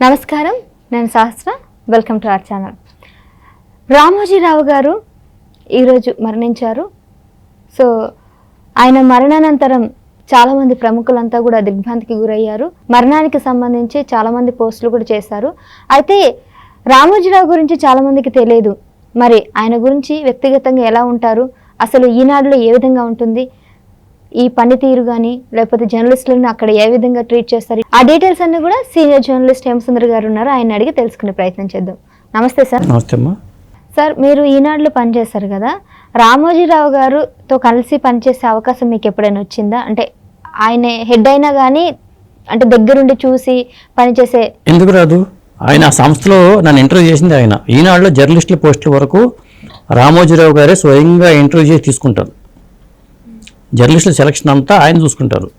నమస్కారం నేను Sahasra welcome to our channel. Ramoji Rao గారు ఈరోజు మరణించారు. సో ఆయన మరణానంతరం చాలామంది ప్రముఖులంతా కూడా దిగ్భ్రాంతికి గురయ్యారు. మరణానికి సంబంధించి చాలామంది పోస్టులు కూడా చేశారు. అయితే రామోజీరావు గురించి చాలామందికి తెలియదు. మరి ఆయన గురించి వ్యక్తిగతంగా ఎలా ఉంటారు? అసలు ఈనాడులో ఏ విధంగా ఉంటుంది? ఈ పనితీరు కానీ లేకపోతే జర్నలిస్టులను అక్కడ ఏ విధంగా ట్రీట్ చేస్తారు? ఆ డీటెయిల్స్ అన్ని కూడా సీనియర్ జర్నలిస్ట్ హేమసుందర్ గారు ఉన్నారు. ఆయన అడిగి తెలుసుకునే ప్రయత్నం చేద్దాం. నమస్తే సార్. నమస్తే అమ్మా. సార్ మీరు ఈనాడులో పనిచేస్తారు కదా? రామోజీరావు గారుతో కలిసి పనిచేసే అవకాశం మీకు ఎప్పుడైనా వచ్చిందా? అంటే ఆయన హెడ్ అయినా కానీ అంటే దగ్గరుండి చూసి పనిచేసే ఎందుకు రాదు? ఆయన ఆ సంస్థలో నన్ను ఇంటర్వ్యూ చేసింది ఆయన. ఈనాడులో జర్నలిస్టుల పోస్టుల వరకు రామోజీరావు గారే స్వయంగా ఇంటర్వ్యూ చేసి తీసుకుంటారు. జర్నలిస్టుల సెలక్షన్ అంతా ఆయన చూసుకుంటారు.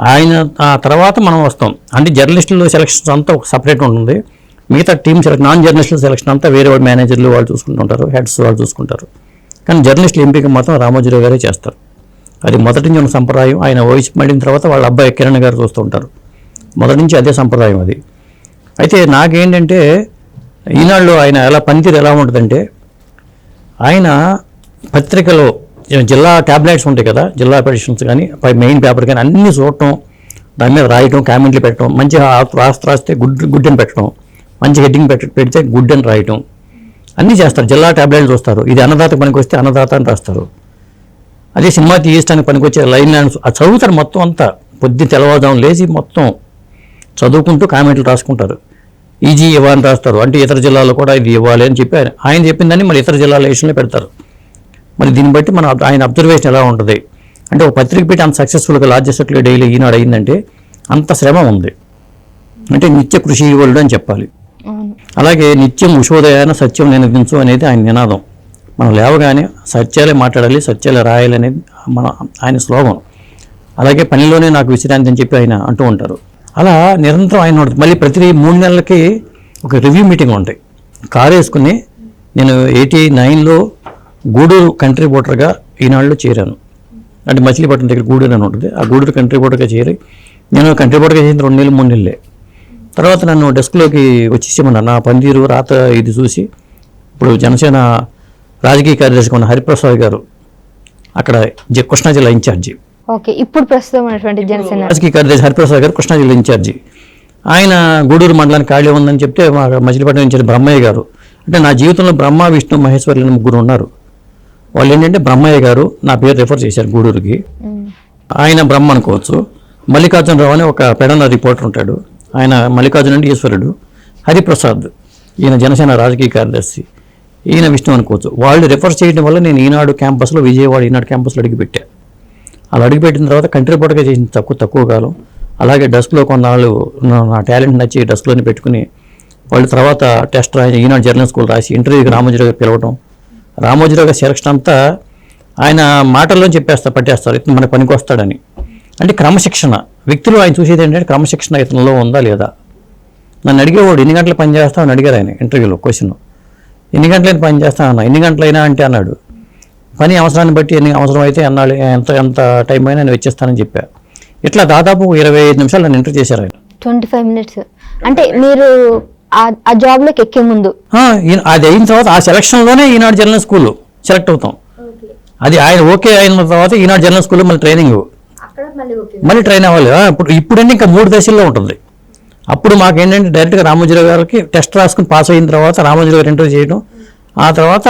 ఆయన ఆ తర్వాత మనం వస్తాం. అంటే జర్నలిస్టుల సెలక్షన్ అంతా ఒక సపరేట్ ఉంటుంది. మిగతా టీమ్ సెలక్షన్ నాన్ జర్నలిస్టుల సెలక్షన్ అంతా వేరే వాళ్ళు మేనేజర్లు వాళ్ళు చూసుకుంటుంటారు హెడ్స్ వాళ్ళు చూసుకుంటారు. కానీ జర్నలిస్టుల ఎంపిక మాత్రం రామోజీరావు గారే చేస్తారు. అది మొదటి నుంచి ఉన్న సంప్రదాయం. ఆయన వయసు పడిన తర్వాత వాళ్ళ అబ్బాయి కిరణ్ గారు చూస్తూ ఉంటారు. మొదటి నుంచి అదే సంప్రదాయం అది. అయితే నాకేంటంటే ఈనాళ్ళు ఆయన ఎలా పనితీరు ఎలా ఉంటుందంటే ఆయన పత్రికలో జిల్లా ట్యాబ్లెట్స్ ఉంటాయి కదా జిల్లా పెడిషన్స్ కానీ పై మెయిన్ పేపర్ కానీ అన్నీ చూడటం దాని మీద రాయటం కామెంట్లు పెట్టడం మంచిగా రాస్తే రాస్తే గుడ్ గుడ్ అని పెట్టడం మంచి హెడ్డింగ్ పెట్టి పెడితే గుడ్ అని రాయటం అన్నీ చేస్తారు. జిల్లా ట్యాబ్లెట్లు చూస్తారు. ఇది అన్నదాత పనికి వస్తే అన్నదాత అని రాస్తారు. అదే సినిమా తీయడానికి పనికొచ్చే లైన్ లైన్స్ ఆ చదువుతారు మొత్తం అంతా. పొద్దున్న తెల్లవారుజాము లేచి మొత్తం చదువుకుంటూ కామెంట్లు రాసుకుంటారు. ఈజీ ఇవ్వాలని రాస్తారు. అంటే ఇతర జిల్లాలో కూడా ఇది ఇవ్వాలి అని చెప్పి ఆయన ఆయన చెప్పిందని మరి ఇతర జిల్లాల విషయంలో పెడతారు. మరి దీన్ని బట్టి మన ఆయన అబ్జర్వేషన్ ఎలా ఉంటుంది? అంటే ఒక పత్రిక పెట్టి అంత సక్సెస్ఫుల్గా లార్జెస్ట్లో డైలీ ఈనాడు అయిందంటే అంత శ్రమ ఉంది. అంటే నిత్య కృషి ఇవ్వడు అని చెప్పాలి. అలాగే నిత్యం ఉషోదయాన సత్యం నినదించు అనేది ఆయన నినాదం. మనం లేవగానే సత్యాలే మాట్లాడాలి సత్యాలే రాయాలి అనేది మన ఆయన స్లోగం అలాగే పనిలోనే నాకు విశ్రాంతి అని చెప్పి ఆయన అంటూ ఉంటారు. అలా నిరంతరం ఆయన ఉంటుంది. మళ్ళీ ప్రతి మూడు నెలలకి ఒక రివ్యూ మీటింగ్ ఉంటాయి. కారు వేసుకుని నేను ఎయిటీ నైన్లో గూడూరు కంట్రీ బోటర్గా ఈనాడులో చేరాను. అంటే మచిలీపట్నం దగ్గర గూడూరు అని ఉంటుంది. ఆ గూడూరు కంట్రీ బోటర్గా చేరి నేను కంట్రీ బోటర్గా చేసిన రెండు నెలలు మూడు నెలలే. తర్వాత నన్ను డెస్క్లోకి వచ్చేసేమన్నారు నా పనితీరు రాత ఇది చూసి ఇప్పుడు జనసేన రాజకీయ కార్యదర్శి ఉన్న హరిప్రసాద్ గారు అక్కడ జ- కృష్ణా జిల్లా ఇన్ఛార్జి. ఓకే ఇప్పుడు ప్రస్తుతం జనసేన రాజకీయ కార్యదర్శి హరిప్రసాద్ గారు కృష్ణా జిల్లా ఇన్ఛార్జి. ఆయన గూడూరు మండలానికి ఖాళీ ఉందని చెప్తే మా మచిలీపట్నం ఇన్ఛార్జి బ్రహ్మయ్య గారు. అంటే నా జీవితంలో బ్రహ్మ విష్ణు మహేశ్వరులు ముగ్గురు ఉన్నారు. వాళ్ళు ఏంటంటే బ్రహ్మయ్య గారు నా పేరు రిఫర్ చేశారు గూడూరుకి. ఆయన బ్రహ్మ అనుకోవచ్చు. మల్లికార్జునరావు అని ఒక పెడన రిపోర్టర్ ఉంటాడు. ఆయన మల్లికార్జున అంటే ఈశ్వరుడు. హరిప్రసాద్ ఈయన జనసేన రాజకీయ కార్యదర్శి. ఈయన విష్ణు అనుకోవచ్చు. వాళ్ళు రిఫర్ చేయడం వల్ల నేను ఈనాడు క్యాంపస్లో విజయవాడ ఈనాడు క్యాంపస్లో అడిగిపెట్టా అలా అడిగిపెట్టిన తర్వాత కంట్రీ పొడగా చేసిన తక్కువ తక్కువ కాలం. అలాగే డస్క్లో కొన్నాళ్ళు నా- టాలెంట్ నచ్చి డస్క్లోనే పెట్టుకుని వాళ్ళు తర్వాత టెస్ట్ రాసి ఈనాడు జర్నల్ స్కూల్ రాసి ఇంటర్వ్యూకి రామోజీరావు గారు పిలవడం రామోజీరావు గారి సెలక్షన్ అంతా ఆయన మాటల్లో చెప్పేస్తా పట్టేస్తారు ఇతను మన పనికి వస్తాడని అంటే క్రమశిక్షణ. వ్యక్తులు ఆయన చూసేది ఏంటంటే క్రమశిక్షణ ఇతనిలో ఉందా లేదా? నన్ను అడిగేవాడు ఎన్ని గంటలు పని చేస్తావు? అని అడిగారు ఆయన ఇంటర్వ్యూలో క్వశ్చన్. ఎన్ని గంటలైనా పని చేస్తా అన్నా. ఎన్ని గంటలైనా? అంటే అన్నాడు. పని అవసరాన్ని బట్టి ఎన్ని అవసరం అయితే అన్నాడు ఎంత ఎంత టైం అయినా నేను వచ్చేస్తానని చెప్పా. ఇట్లా దాదాపు ఇరవై ఐదు నిమిషాలు నన్ను ఇంటర్వ్యూ చేశారు ఆయన. Twenty five minutes. అంటే మీరు ఆ- ఆ జాబ్లోకి ఎక్కే ముందు. అది అయిన తర్వాత ఆ సెలక్షన్లోనే ఈనాడు జర్నల్ స్కూల్ సెలెక్ట్ అవుతాం. అది ఆయన ఓకే అయిన తర్వాత ఈనాడు జర్నల్ స్కూల్లో మళ్ళీ ట్రైనింగ్ మళ్ళీ ట్రైన్ అవ్వాలి. ఇప్పుడు ఇప్పుడంటే ఇంకా మూడు దశల్లో ఉంటుంది. అప్పుడు మాకేంటంటే డైరెక్ట్గా రామోజీరావు గారికి టెస్ట్ రాసుకుని పాస్ అయిన తర్వాత రామోజీరావు గారు ఇంటర్వ్యూ చేయడం. ఆ తర్వాత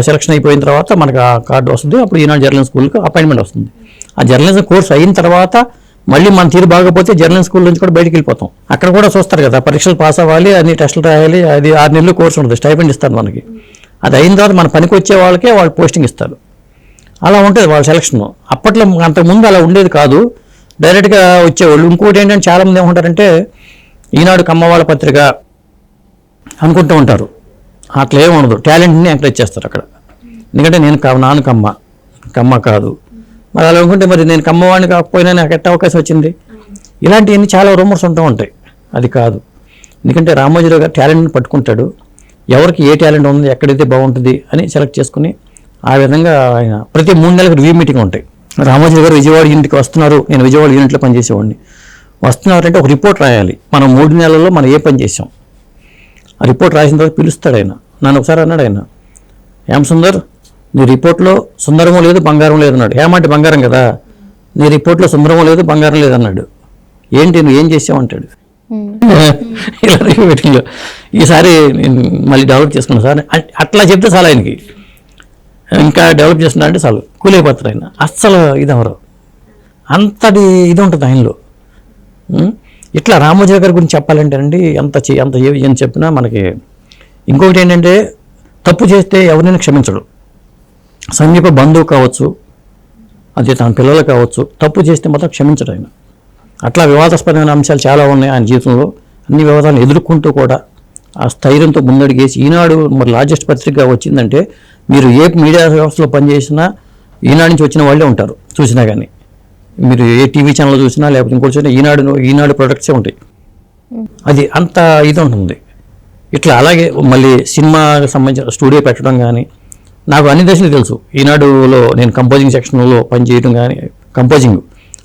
సెలక్షన్ అయిపోయిన తర్వాత మనకు ఆ కార్డు వస్తుంది. అప్పుడు ఈనాడు జర్నలిజం స్కూల్కి అపాయింట్మెంట్ వస్తుంది. ఆ జర్నలిజం కోర్స్ అయిన తర్వాత మళ్ళీ మన తీరు బాగపోతే జర్నల్ స్కూల్ నుంచి కూడా బయటికి వెళ్ళిపోతాం. అక్కడ కూడా చూస్తారు కదా పరీక్షలు పాస్ అవ్వాలి అన్ని టెస్టులు రాయాలి అది ఆరు నెలలు కోర్స్ ఉంటుంది స్టైపెండ్ ఇస్తారు మనకి. అది అయిన తర్వాత మన పనికి వచ్చే వాళ్ళకే వాళ్ళు పోస్టింగ్ ఇస్తారు. అలా ఉంటుంది వాళ్ళ సెలక్షన్. అప్పట్లో అంతకుముందు అలా ఉండేది కాదు. డైరెక్ట్గా వచ్చేవాళ్ళు. ఇంకోటి ఏంటంటే చాలామంది ఏమంటారంటే ఈనాడు కమ్మవాళ్ళ పత్రిక అనుకుంటూ ఉంటారు. అట్లా ఏమి ఉండదు. టాలెంట్ని ఎంకరేజ్ చేస్తారు అక్కడ. ఎందుకంటే నేను నాన్న కమ్మ. కమ్మ కాదు. మరి అలా అనుకుంటే మరి నేను కమ్మవాడిని కాకపోయినా నాకు ఎట్ట అవకాశం వచ్చింది? ఇలాంటివన్నీ చాలా రూమర్స్ ఉంటూ ఉంటాయి. అది కాదు. ఎందుకంటే రామోజీరావు గారు టాలెంట్ని పట్టుకుంటాడు. ఎవరికి ఏ టాలెంట్ ఉంది ఎక్కడైతే బాగుంటుంది అని సెలెక్ట్ చేసుకుని ఆ విధంగా ఆయన ప్రతి మూడు నెలలకు రివ్యూ మీటింగ్ ఉంటాయి. రామోజీ గారు విజయవాడ యూనిట్కి వస్తున్నారు. నేను విజయవాడ యూనిట్లో పనిచేసేవాడిని. వస్తున్నారంటే ఒక రిపోర్ట్ రాయాలి. మనం మూడు నెలల్లో మనం ఏ పని చేసాం ఆ రిపోర్ట్ రాసిన తర్వాత పిలుస్తాడు ఆయన. నన్ను ఒకసారి అన్నాడు ఆయన. ఏం సుందర్ నీ రిపోర్ట్లో సుందరము లేదు బంగారం లేదు అన్నాడు. ఏమంటే బంగారం కదా నీ రిపోర్ట్లో సుందరము లేదు బంగారం లేదు అన్నాడు. ఏంటి నువ్వు ఏం చేసావు? అంటాడు. ఉమ్. ఇలా ఈసారి నేను మళ్ళీ డెవలప్ చేసుకున్నాను సార్. అట్- అట్లా చెప్తే చాలు ఆయనకి. ఇంకా డెవలప్ చేస్తున్నా అంటే చాలు. కూలైపోతారు ఆయన. అస్సలు ఇది ఎవరు అంతటి ఇది ఉంటుంది ఆయనలో? ఇట్లా రామోజీ గారి గురించి చెప్పాలంటే అండి ఎంత చే- ఎంత ఏం చెప్పినా మనకి ఇంకొకటి ఏంటంటే తప్పు చేస్తే ఎవరినైనా క్షమించడు. సమీప బంధువు కావచ్చు అదే తన పిల్లలు కావచ్చు తప్పు చేస్తే మాత్రం క్షమించడు ఆయన. అట్లా వివాదాస్పదమైన అంశాలు చాలా ఉన్నాయి ఆయన జీవితంలో. అన్ని వివాదాలను ఎదుర్కొంటూ కూడా ఆ స్థైర్యంతో ముందడిగేసి ఈనాడు మరి లార్జెస్ట్ పత్రిక వచ్చిందంటే మీరు ఏ మీడియా వ్యవస్థలో పనిచేసినా ఈనాడు నుంచి వచ్చిన వాళ్ళే ఉంటారు చూసినా కానీ మీరు ఏ టీవీ ఛానల్ చూసినా లేకపోతే ఇంకోటి చూసినా ఈనాడు ఈనాడు ప్రొడక్ట్సే ఉంటాయి. అది అంత ఇది ఉంటుంది. ఇట్లా అలాగే మళ్ళీ సినిమాకి సంబంధించిన స్టూడియో పెట్టడం కానీ నాకు అన్ని దశలు తెలుసు. ఈనాడులో నేను కంపోజింగ్ సెక్షన్లో పనిచేయడం కానీ కంపోజింగ్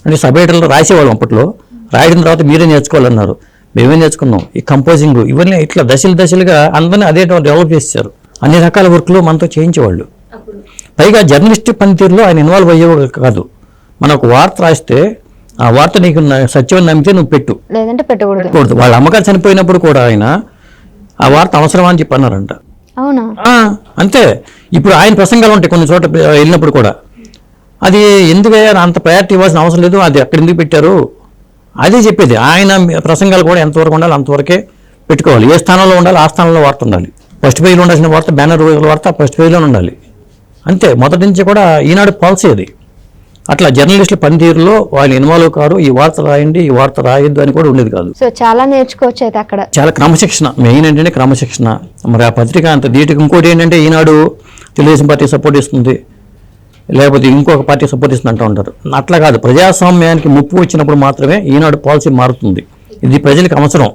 అంటే సబ్ రాసేవాళ్ళం అప్పట్లో. రాయడం తర్వాత మీరే నేర్చుకోవాలన్నారు. మేమే నేర్చుకున్నాం? ఈ కంపోజింగ్ ఇవన్నీ ఇట్లా దశలు దశలుగా అందరినీ అదే డెవలప్ చేశారు అన్ని రకాల వర్క్లు మనతో చేయించేవాళ్ళు. పైగా జర్నలిస్ట్ పనితీరులో ఆయన ఇన్వాల్వ్ అయ్యేవాడు కాదు. మన ఒక వార్త రాస్తే ఆ వార్త నీకు సత్యం నమ్మితే నువ్వు పెట్టు. లేదంటే పెట్టకూడదు. వాళ్ళ అమ్మగారు చనిపోయినప్పుడు కూడా ఆయన ఆ వార్త అవసరమా? అని చెప్పి అన్నారంట అవునా? అంతే. ఇప్పుడు ఆయన ప్రసంగాలు ఉంటాయి కొన్ని చోట వెళ్ళినప్పుడు కూడా. అది ఎందుకు అంత ప్రయారిటీ ఇవ్వాల్సిన అవసరం లేదు. అది అక్కడ ఎందుకు పెట్టారు? అదే చెప్పేది. ఆయన ప్రసంగాలు కూడా ఎంతవరకు ఉండాలి అంతవరకే పెట్టుకోవాలి. ఏ స్థానంలో ఉండాలి ఆ స్థానంలో వార్త ఉండాలి. ఫస్ట్ పేజీలో ఉండాల్సిన వార్త బ్యానర్ వార్త ఫస్ట్ పేజీలో ఉండాలి. అంతే. మొదటి నుంచి కూడా ఈనాడు పాలసీ అది. అట్లా జర్నలిస్టుల పనితీరులో వాళ్ళు ఇన్వాల్వ్ కారు. ఈ వార్త రాయండి ఈ వార్త రాయొద్దు అని కూడా ఉండేది కాదు. సో చాలా నేర్చుకోవచ్చు అయితే అక్కడ. చాలా క్రమశిక్షణ మెయిన్ ఏంటంటే క్రమశిక్షణ. మరి ఆ పత్రిక అంత ధీటుగా ఇంకోటి ఏంటంటే ఈనాడు తెలుగుదేశం పార్టీ సపోర్ట్ ఇస్తుంది లేకపోతే ఇంకొక పార్టీ సపోర్ట్ ఇస్తుంది అంటూ ఉంటారు. అట్లా కాదు. ప్రజాస్వామ్యానికి ముప్పు వచ్చినప్పుడు మాత్రమే ఈనాడు పాలసీ మారుతుంది. ఇది ప్రజలకు అవసరం.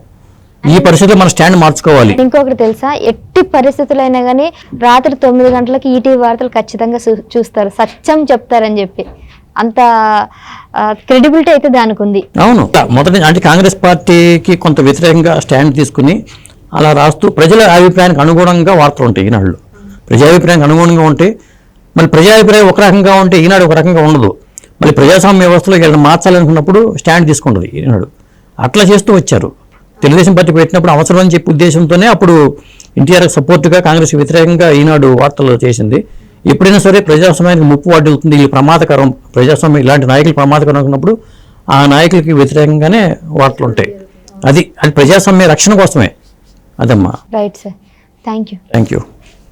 ఈ పరిస్థితిలో మన స్టాండ్ మార్చుకోవాలి. ఇంకొకటి తెలుసా? ఎట్టి పరిస్థితులైనా కానీ రాత్రి తొమ్మిది గంటలకి ఈటీవీ వార్తలు ఖచ్చితంగా చూస్తారు. సత్యం చెప్తారని చెప్పి. అంత క్రెడిబిలిటీ అయితే దానికి ఉంది అవును. మొదటి అంటే కాంగ్రెస్ పార్టీకి కొంత వ్యతిరేకంగా స్టాండ్ తీసుకుని అలా రాస్తూ ప్రజల అభిప్రాయానికి అనుగుణంగా వార్తలు ఉంటాయి ఈనాడులో. ప్రజాభిప్రాయానికి అనుగుణంగా ఉంటే మళ్ళీ ప్రజాభిప్రాయం ఒక రకంగా ఉంటే ఈనాడు ఒక రకంగా ఉండదు. మళ్ళీ ప్రజాస్వామ్య వ్యవస్థలో వీళ్ళని మార్చాలనుకున్నప్పుడు స్టాండ్ తీసుకుంటుంది ఈనాడు. అట్లా చేస్తూ వచ్చారు. తెలుగుదేశం పార్టీ పెట్టినప్పుడు అవసరం అని చెప్పి ఉద్దేశంతోనే అప్పుడు ఎన్టీఆర్ సపోర్టుగా కాంగ్రెస్ వ్యతిరేకంగా ఈనాడు వార్తలు చేసింది. ఎప్పుడైనా సరే ప్రజాస్వామ్యానికి ముప్పు వాటిల్తుంది ఇది ప్రమాదకరం ప్రజాస్వామ్యం ఇలాంటి నాయకులు ప్రమాదకరం అనుకున్నప్పుడు ఆ నాయకులకి వ్యతిరేకంగానే వార్తలు ఉంటాయి. అది అది ప్రజాస్వామ్య రక్షణ కోసమే. అదమ్మా. Right sir thank you thank you